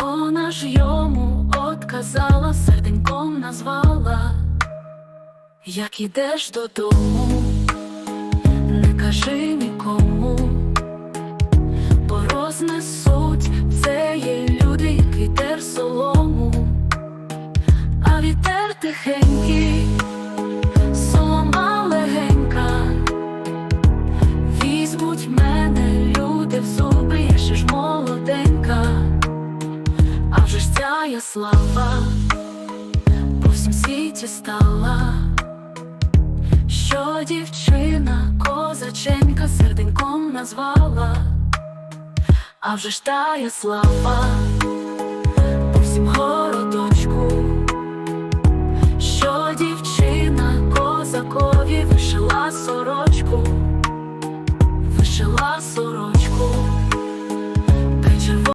Вона ж йому отказала, серденьком назвала, як ідеш додому, не кажи нікому, бо рознесуть це є люди, як вітер солому, а вітер тихенький, вже я слава по всім світі стала, що дівчина козаченька серденьком назвала, а вже ж та я слава по всім городочку, що дівчина козакові вишила сорочку? Вишила сорочку.